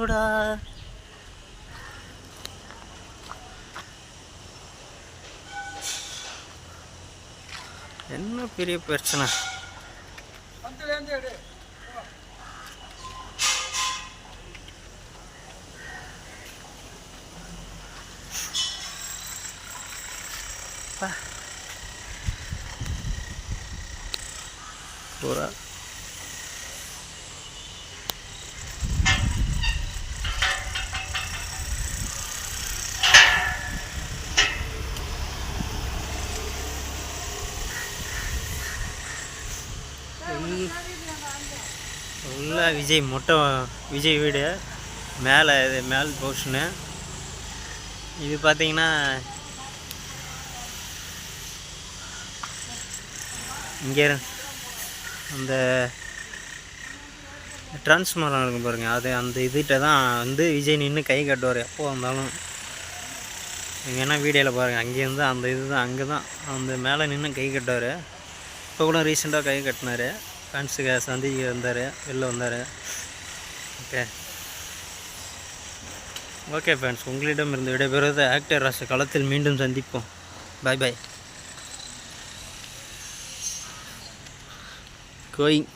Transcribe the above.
போடா என்ன பெரிய பிரச்சனை? பூரா பூரா விஜய் மொட்டை விஜய் வீடு. மேலே இது மேல் போர்ஷனு இது பார்த்தீங்கன்னா இங்கே அந்த டிரான்ஸ்மரம் இருக்கும் பாருங்கள் அது அந்த இதுகிட்ட தான் வந்து விஜய் நின்று கை கட்டுவார். எப்போ வந்தாலும். நீங்கள் என்ன வீடியோவில் பாருங்கள் அங்கேருந்து அந்த இது தான் அங்கே தான். அந்த மேலே நின்று கை கட்டுவார். இப்போ கூட ரீசெண்டாக கை கட்டினார். ஃபேன்ஸுக்கு சந்திக்க வந்தார் வெளில வந்தார். ஓகே ஓகே ஃப்ரெண்ட்ஸ் உங்களிடம் இருந்து விடைபெறுவது ஆக்டர் ராச களத்தில் மீண்டும் சந்திப்போம். பாய் பாய் கோயிங்